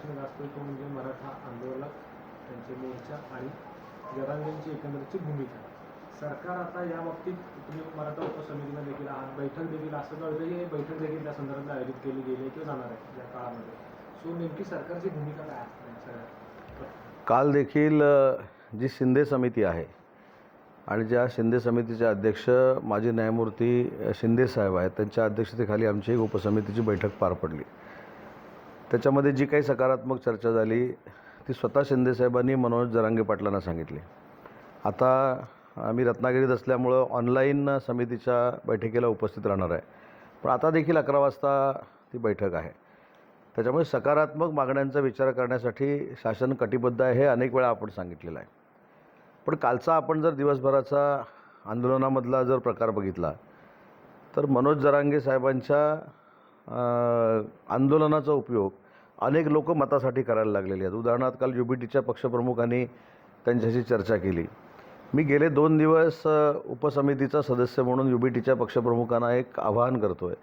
प्रश्न गाजतोय तो म्हणजे मराठा आंदोलक त्यांचे मोर्चा आणि जरांगेंची एकंदरीतची भूमिका. सरकार आता या बाबतीत तुम्ही मराठा उपसमितीला देखील आहात. बैठक देखील असं कळतं की बैठक देखील त्या संदर्भात आयोजित केली गेली किंवा जाणार आहे या काळामध्ये. सो नेमकी सरकारची भूमिका काय असते या काल देखील जी शिंदे समिती आहे आणि ज्या शिंदे समितीचे अध्यक्ष माजी न्यायमूर्ती शिंदे साहेब आहेत त्यांच्या अध्यक्षतेखाली आमची एक उपसमितीची बैठक पार पडली. त्याच्यामध्ये जी काही सकारात्मक चर्चा झाली ती स्वतः शिंदे साहेबांनी मनोज जरांगे पाटलांना सांगितली. आता आम्ही रत्नागिरीत असल्यामुळं ऑनलाईन समितीच्या बैठकीला उपस्थित राहणार आहे. पण आता देखील अकरा वाजता ती बैठक आहे. त्याच्यामुळे सकारात्मक मागण्यांचा विचार करण्यासाठी शासन कटिबद्ध आहे हे अनेक वेळा आपण सांगितलेलं आहे. पण कालचा आपण जर दिवसभराचा आंदोलनामधला जर प्रकार बघितला तर मनोज जरांगे साहेबांच्या आंदोलनाचा उपयोग अनेक लोक मतासाठी करायला लागलेले आहेत. उदाहरणार्थ काल यू बी टीच्या पक्षप्रमुखांनी त्यांच्याशी चर्चा केली. मी गेले दोन दिवस उपसमितीचा सदस्य म्हणून यू बी टीच्या पक्षप्रमुखांना एक आवाहन करतो आहे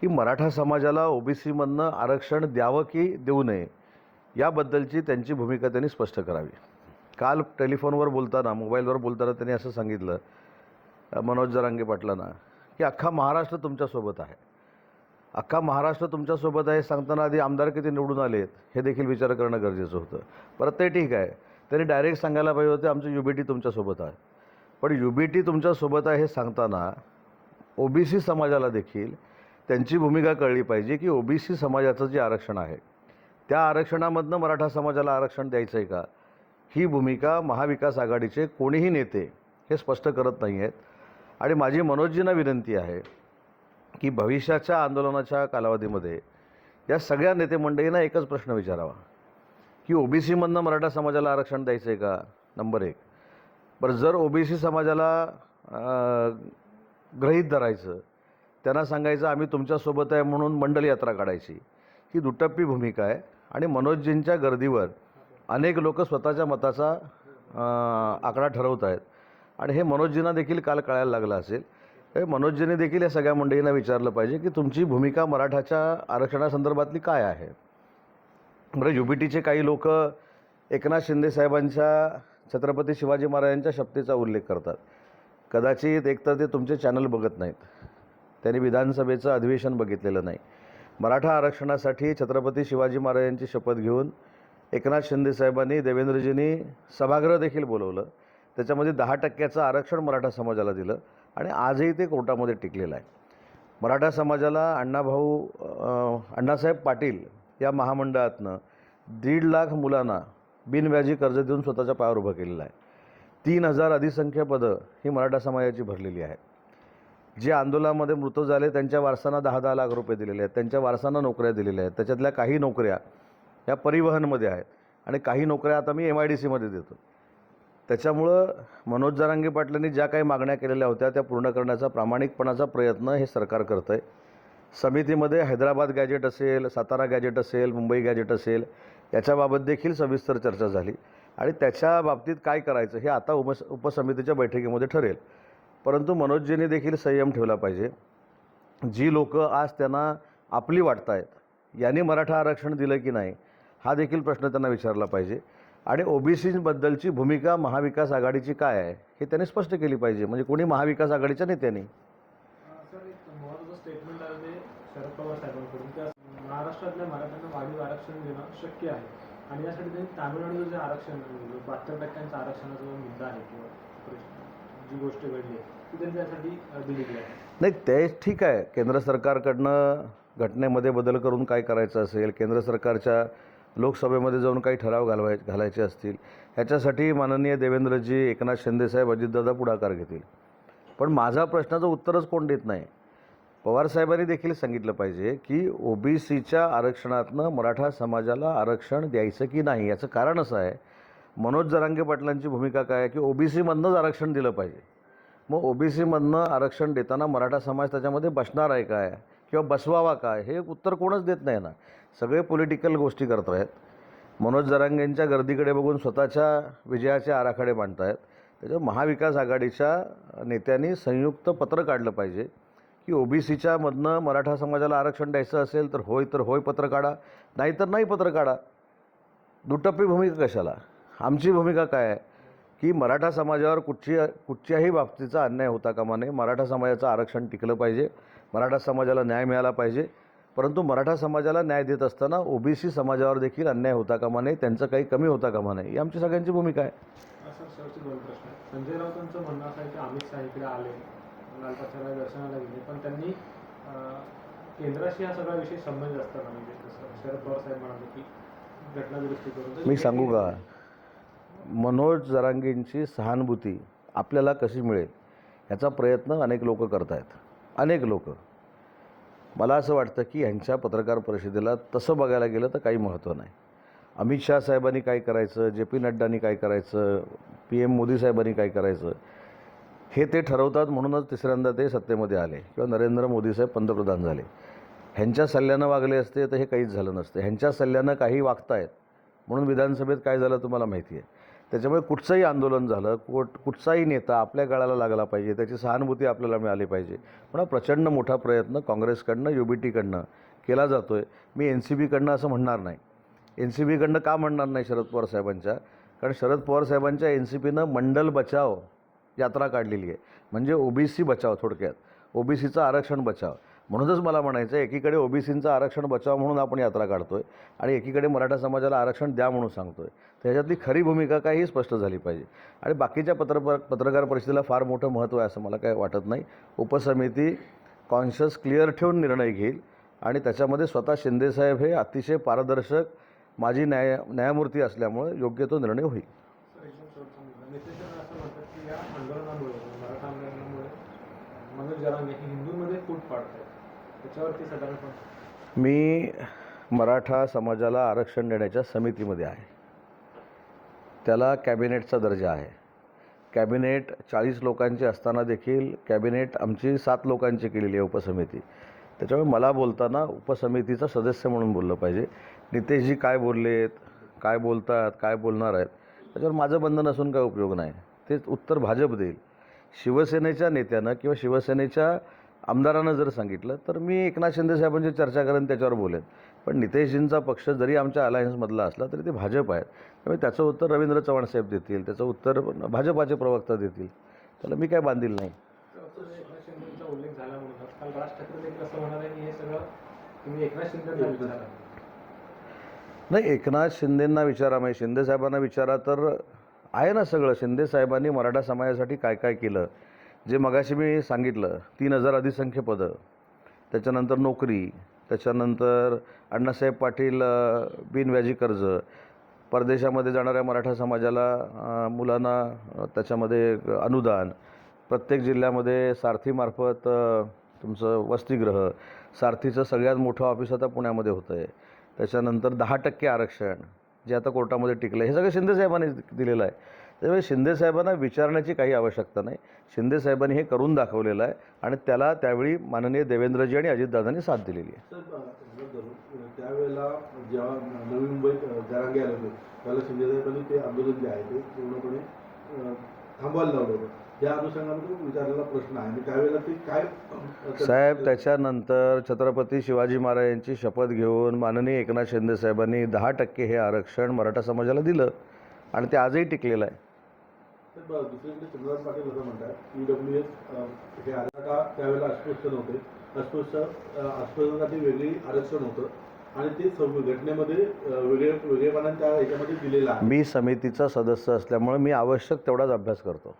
की मराठा समाजाला ओबीसीमधनं आरक्षण द्यावं की देऊ नये याबद्दलची त्यांची भूमिका त्यांनी स्पष्ट करावी. काल टेलिफोनवर बोलताना मोबाईलवर बोलताना त्यांनी असं सांगितलं मनोज जरांगे पाटलांना की अख्खा महाराष्ट्र तुमच्यासोबत आहे. अख्खा महाराष्ट्र तुमच्यासोबत आहे. सांगताना आधी आमदार किती निवडून आले हे देखील विचार करणं गरजेचं होतं. परत ते ठीक आहे. त्यांनी डायरेक्ट सांगायला पाहिजे होते आमचं यू बी टी तुमच्यासोबत आहे. पण यू बी टी तुमच्यासोबत आहे हे सांगताना ओ बी सी समाजाला देखील त्यांची भूमिका कळली पाहिजे की ओ बी सी समाजाचं जे आरक्षण आहे त्या आरक्षणामधनं मराठा समाजाला आरक्षण द्यायचं आहे का? ही भूमिका महाविकास आघाडीचे कोणीही नेते हे स्पष्ट करत नाही आहेत आणि माझी मनोजजींना विनंती आहे की भविष्याच्या आंदोलनाच्या कालावधीमध्ये या सगळ्या नेते मंडळींना एकच प्रश्न विचारावा. की ओबीसीमधनं मराठा समाजाला आरक्षण द्यायचं आहे का? नंबर एक. बरं जर ओबीसी समाजाला अं, गृहीत धरायचं त्यांना सांगायचं आम्ही तुमच्यासोबत आहे म्हणून मंडल यात्रा काढायची. ही दुटप्पी भूमिका आहे. आणि मनोजजींच्या गर्दीवर अनेक लोक स्वतःच्या मताचा आकडा ठरवत आहेत आणि हे मनोजजींना देखील काल कळायला लागलं असेल. मनोजजीने देखील या सगळ्या मंडळींना विचारलं पाहिजे की तुमची भूमिका मराठाच्या आरक्षणासंदर्भातली काय आहे? बरं यू बी टीचे काही लोक एकनाथ शिंदे साहेबांच्या छत्रपती शिवाजी महाराजांच्या शपथेचा उल्लेख करतात. कदाचित एकतर ते तुमचे चॅनल बघत नाहीत. त्यांनी विधानसभेचं अधिवेशन बघितलेलं नाही. मराठा आरक्षणासाठी छत्रपती शिवाजी महाराजांची शपथ घेऊन एकनाथ शिंदे साहेबांनी देवेंद्रजींनी सभागृह देखील बोलवलं. त्याच्यामध्ये दहा टक्क्याचं आरक्षण मराठा समाजाला दिलं आणि आजही ते कोर्टामध्ये टिकलेलं आहे. मराठा समाजाला अण्णाभाऊ अण्णासाहेब पाटील या महामंडळातनं दीड लाख मुलांना बिनव्याजी कर्ज देऊन स्वतःच्या पायावर उभं केलेलं आहे. तीन हजार अधिसंख्य पदं ही मराठा समाजाची भरलेली आहेत. जे आंदोलनामध्ये मृत झाले त्यांच्या वारसांना दहा दहा लाख रुपये दिलेले आहेत. त्यांच्या वारसांना नोकऱ्या दिलेल्या आहेत. त्याच्यातल्या काही नोकऱ्या या परिवहनमध्ये आहेत. आणि काही नोकऱ्या आता मी एम आय डी सीमध्ये देतो. त्याच्यामुळं मनोज जरांगे पाटलांनी ज्या काही मागण्या केलेल्या होत्या त्या पूर्ण करण्याचा प्रामाणिकपणाचा प्रयत्न हे सरकार करतं आहे समितीमध्ये हैदराबाद गॅजेट असेल सातारा गॅजेट असेल मुंबई गॅजेट असेल याच्याबाबत देखील सविस्तर चर्चा झाली. आणि त्याच्या बाबतीत काय करायचं हे आता उपस उपसमितीच्या बैठकीमध्ये ठरेल. परंतु मनोजजींनी देखील संयम ठेवला पाहिजे. जी लोकं आज त्यांना आपली वाटत आहेत यांनी मराठा आरक्षण दिलं की नाही हा देखील प्रश्न त्यांना विचारला पाहिजे. आणि ओबीसीबद्दलची भूमिका महाविकास आघाडीची काय आहे हे त्यांनी स्पष्ट केली पाहिजे. म्हणजे कोणी महाविकास आघाडीच्या नेत्यांनी? महाराष्ट्रातल्या मराठ्यांना वाढीव आरक्षण देणं शक्य आहे. आणि यासाठी त्यांनी जे आरक्षण बहात्तर टक्क्यांचं आरक्षणाचा जो मुद्दा आहे किंवा जी गोष्ट घडली ती त्यांनी त्यासाठी अ, दिलेली आहे. नाही ते ठीक आहे. केंद्र सरकारकडनं घटनेमध्ये बदल करून काय करायचं असेल केंद्र सरकारच्या लोकसभेमध्ये जाऊन काही ठराव घालवाय घालायचे असतील ह्याच्यासाठी माननीय देवेंद्रजी एकनाथ शिंदेसाहेब अजितदादा पुढाकार घेतील. पण माझा प्रश्नाचं उत्तरच कोण देत नाही? पवारसाहेबांनी देखील सांगितलं पाहिजे की ओबीसीच्या आरक्षणातनं मराठा समाजाला आरक्षण द्यायचं की नाही याचं कारण असं आहे. मनोज जरांगे पाटलांची भूमिका काय आहे की ओबीसीमधनंच आरक्षण दिलं पाहिजे? मग ओ बी सीमधनं आरक्षण देताना मराठा समाज त्याच्यामध्ये बसणार आहे काय? किंवा बसवावा काय? हे उत्तर कोणच देत नाही ना. सगळे पॉलिटिकल गोष्टी करत आहेत. मनोज जरांगेंच्या गर्दीकडे बघून स्वतःच्या विजयाचे आराखडे मांडत आहेत त्याच्यावर महाविकास आघाडीच्या नेत्यांनी संयुक्त पत्र काढलं पाहिजे की ओ बी मधनं मराठा समाजाला आरक्षण द्यायचं असेल तर होय तर होय पत्र काढा. नाही तर नाही पत्र काढा. दुटप्पी भूमिका कशाला? आमची भूमिका काय आहे? की मराठा समाजावर कुठची कुठच्याही बाबतीचा अन्याय होता कामा नये. मराठा समाजाचं आरक्षण टिकलं पाहिजे. मराठा समाजाला न्याय मिळाला पाहिजे. परंतु मराठा समाजाला न्याय देत असताना ओबीसी समाजावर देखील अन्याय होता कामा नये. त्यांचं काही कमी होता कामा नये. ही आमची सगळ्यांची भूमिका आहे. संजय राऊतांचं म्हणणं असं आहे की अमित शहा इकडे आले. लाल पक्षाला दर्शनाला गेले. पण त्यांनी केंद्राशी हा सगळा विषय संबंध असताना म्हणजे शरद पवार साहेब म्हणाले की घटना दुरुस्ती करून. मी सांगू का? मनोज जरांगेंची सहानुभूती आपल्याला कशी मिळेल याचा प्रयत्न अनेक लोक करत आहेत अनेक लोक. मला असं वाटतं की ह्यांच्या पत्रकार परिषदेला तसं बघायला गेलं तर काही महत्त्व नाही. अमित शाह साहेबांनी काय करायचं जे पी नड्डानी काय करायचं पी एम मोदी साहेबांनी काय करायचं हे ते ठरवतात म्हणूनच तिसऱ्यांदा ते सत्तेमध्ये आले किंवा नरेंद्र मोदी साहेब पंतप्रधान झाले. ह्यांच्या सल्ल्यानं वागले असते तर हे काहीच झालं नसतं. ह्यांच्या सल्ल्यानं काही वागतायत म्हणून विधानसभेत काय झालं तुम्हाला माहिती आहे? त्याच्यामुळे कुठचंही आंदोलन झालं कुठ कुठचाही नेता आपल्या गळाला लागला पाहिजे त्याची सहानुभूती आपल्याला मिळाली पाहिजे. पण हा प्रचंड मोठा प्रयत्न काँग्रेसकडनं यू बी टीकडनं केला जातो आहे मी एन सी बीकडनं असं म्हणणार नाही. एन सी बीकडनं का म्हणणार नाही शरद पवार साहेबांच्या? कारण शरद पवार साहेबांच्या एन सी पीनं मंडल बचाव यात्रा काढलेली आहे. म्हणजे ओबीसी बचाव थोडक्यात. ओबीसीचं आरक्षण बचाव. म्हणूनच मला म्हणायचं आहे एकीकडे ओबीसींचं आरक्षण बचाव म्हणून आपण यात्रा काढतो आहे आणि एकीकडे मराठा समाजाला आरक्षण द्या म्हणून सांगतो आहे त्याच्यातली खरी भूमिका काय ही स्पष्ट झाली पाहिजे. आणि बाकीच्या पत्र पत्रकार परिषदेला फार मोठं महत्त्व आहे असं मला काय वाटत नाही. उपसमिती कॉन्शियस क्लिअर ठेवून निर्णय घेईल आणि त्याच्यामध्ये स्वतः शिंदेसाहेब हे अतिशय पारदर्शक माजी न्याय न्यायमूर्ती असल्यामुळे योग्य तो निर्णय होईल. मनोज फूट पाडतात मी मराठा समाजाला आरक्षण देण्याच्या समितीमध्ये आहे. त्याला कॅबिनेटचा दर्जा आहे. कॅबिनेट चाळीस लोकांची असताना देखील कॅबिनेट आमची सात लोकांची केलेली आहे उपसमिती. त्याच्यामुळे मला बोलताना उपसमितीचा सदस्य म्हणून बोललं पाहिजे. नितेशजी काय बोललेत काय बोलतात काय बोलणार आहेत त्याच्यावर माझं बंधन असून काय उपयोग नाही. ते उत्तर भाजप देईल. शिवसेनेच्या नेत्यानं किंवा शिवसेनेच्या आमदारानं जर सांगितलं तर मी एकनाथ शिंदे साहेबांची चर्चा करेन त्याच्यावर बोलेन. पण नितेशजींचा पक्ष जरी आमच्या अलायन्समधला असला तरी ते भाजप आहेत. त्यामुळे त्याचं उत्तर रवींद्र चव्हाण साहेब देतील त्याचं उत्तर भाजपाचे प्रवक्ता देतील. त्याला मी काय बांधील नाही. एकनाथ नाही एकनाथ शिंदेंना विचारा म्हणजे शिंदे साहेबांना विचारा तर आहे ना सगळं. शिंदे साहेबांनी मराठा समाजासाठी काय काय केलं? जे मगाशी मी सांगितलं तीन हजार अधिसंख्य पदं त्याच्यानंतर नोकरी त्याच्यानंतर अण्णासाहेब पाटील बिनव्याजी कर्ज परदेशामध्ये जाणाऱ्या मराठा समाजाला मुलांना त्याच्यामध्ये अनुदान प्रत्येक जिल्ह्यामध्ये सारथीमार्फत तुमचं वसतिगृह सारथीचं सगळ्यात मोठं ऑफिस आता पुण्यामध्ये होतं आहे त्याच्यानंतर दहा टक्के आरक्षण जे आता कोर्टामध्ये टिकलं हे सगळं शिंदेसाहेबांनी दिलेलं आहे. त्यामुळे शिंदेसाहेबांना विचारण्याची काही आवश्यकता नाही. शिंदेसाहेबांनी हे करून दाखवलेलं आहे आणि त्याला त्यावेळी माननीय देवेंद्रजी आणि अजितदादांनी साथ दिलेली आहे. त्यावेळेला जेव्हा नवी मुंबईत जरांगे आले होते शिंदेसाहेबांनी ते आंदोलन जे आहे ते पूर्णपणे थांबवायला लावलं होतं. या अनुषंगाने विचारलेला प्रश्न आहे. आणि त्यावेळेला ते काय अ, साहेब त्याच्यानंतर छत्रपती शिवाजी महाराजांची शपथ घेऊन माननीय एकनाथ शिंदे साहेबांनी दहा टक्के हे आरक्षण मराठा समाजाला दिलं आणि ते आजही टिकलेलं आहे. दुसरीकडे चंद्रकांत पाटील असं म्हणतात ई डब्ल्यू एस हे आरक्षण त्यावेळेला अस्पृश्य नव्हते. अस्पृश्य अस्पृश्यांसाठी वेगळी आरक्षण होतं. आणि ते संव- घटनेमध्ये वेगळे वेगळेपणा त्या ह्याच्यामध्ये दिलेला आहे. मी समितीचा सदस्य असल्यामुळे मी आवश्यक तेवढाच अभ्यास करतो.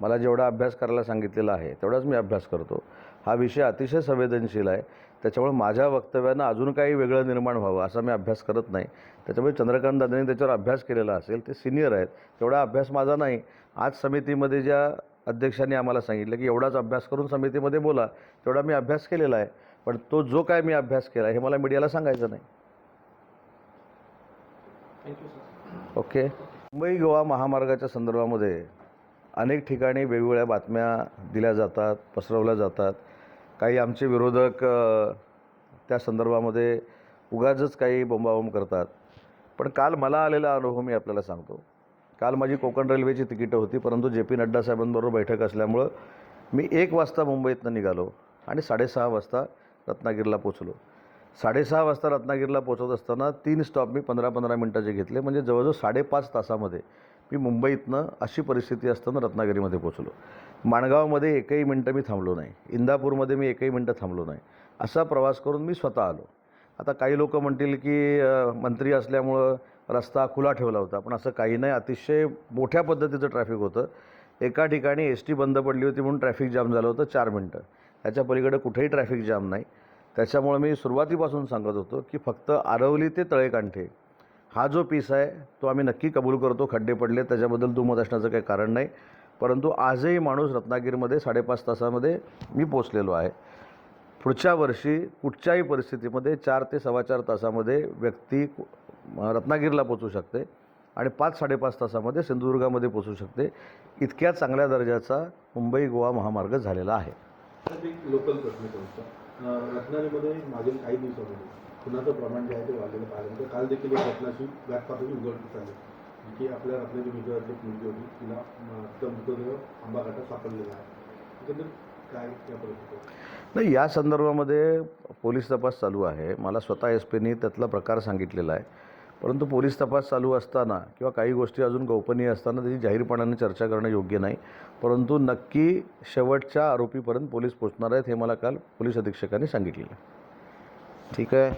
मला जेवढा अभ्यास करायला सांगितलेला आहे तेवढाच मी अभ्यास करतो. हा विषय अतिशय संवेदनशील आहे. त्याच्यामुळे माझ्या वक्तव्यानं अजून काही वेगळं निर्माण व्हावं असा मी अभ्यास करत नाही. त्याच्यामुळे चंद्रकांत दादांनी त्याच्यावर अभ्यास केलेला असेल ते सिनियर आहेत तेवढा अभ्यास माझा नाही. आज समितीमध्ये ज्या अध्यक्षांनी आम्हाला सांगितलं की एवढाच अभ्यास करून समितीमध्ये बोला तेवढा मी अभ्यास केलेला आहे. पण तो जो काय मी अभ्यास केला हे मला मीडियाला सांगायचं नाही. ओके. मुंबई गोवा महामार्गाच्या संदर्भामध्ये अनेक ठिकाणी वेगवेगळ्या बातम्या दिल्या जातात पसरवल्या जातात. काही आमचे विरोधक त्या संदर्भामध्ये उगाचच काही बोंबाबोंब करतात. पण काल मला आलेला अनुभव मी आपल्याला सांगतो. काल माझी कोकण रेल्वेची तिकीटं होती परंतु जे पी नड्डा साहेबांबरोबर बैठक असल्यामुळं मी एक वाजता मुंबईतनं निघालो आणि साडेसहा वाजता रत्नागिरीला पोचलो साडेसहा वाजता रत्नागिरीला पोचत असताना तीन स्टॉप मी पंधरा पंधरा मिनटाचे घेतले म्हणजे जवळजवळ साडेपाच तासामध्ये. मी मुंबईतनं अशी परिस्थिती असताना रत्नागिरीमध्ये पोचलो माणगावमध्ये एकही मिनटं मी थांबलो नाही. इंदापूरमध्ये मी एकही मिनटं थांबलो नाही. असा प्रवास करून मी स्वतः आलो. आता काही लोक म्हणतील की मंत्री असल्यामुळं रस्ता खुला ठेवला होता. पण असं काही नाही. अतिशय मोठ्या पद्धतीचं ट्रॅफिक होतं. एका ठिकाणी एस टी बंद पडली होती म्हणून ट्रॅफिक जाम झालं होतं चार मिनटं. त्याच्या पलीकडे कुठेही ट्रॅफिक जाम नाही. त्याच्यामुळे मी सुरुवातीपासून सांगत होतो की फक्त आरवली ते तळेकांठे हा जो पीस आहे तो आम्ही नक्की कबूल करतो खड्डे पडले त्याच्याबद्दल दुमत असण्याचं काही कारण नाही. परंतु आजही माणूस रत्नागिरीमध्ये साडेपाच तासामध्ये मी पोचलेलो आहे. पुढच्या वर्षी कुठच्याही परिस्थितीमध्ये चार ते सव्वा चार तासामध्ये व्यक्ती रत्नागिरीला पोचू शकते आणि पाच साडेपाच तासामध्ये सिंधुदुर्गामध्ये पोचू शकते. इतक्या चांगल्या दर्जाचा मुंबई गोवा महामार्ग झालेला आहे. लोकल प्रश्न रत्नागिरीमध्ये मागील काही दिवसामध्ये खुनाचं प्रमाण जे आहे ते वाढलेलं पाहायला मिळतं. काल देखील एक घटनाची घातपाताची उघडकीस आली. की आपल्या रत्नागिरी मित्राची एक मुलगी होती तिला तिचा मृतदेह आंबाघाटात सापडलेला आहे. एकंदरीत काय या परिस्थितीत? नाही या संदर्भामध्ये पोलीस तपास चालू आहे. मला स्वतः एस पीनी त्यातला प्रकार सांगितलेला आहे. परंतु पोलीस तपास चालू असताना किंवा काही गोष्टी अजून गोपनीय असताना त्याची जाहीरपणाने चर्चा करणं योग्य नाही. परंतु नक्की शेवटच्या आरोपीपर्यंत पोलीस पोचणार आहेत हे मला काल पोलीस अधीक्षकांनी सांगितलेलं आहे. ठीक आहे.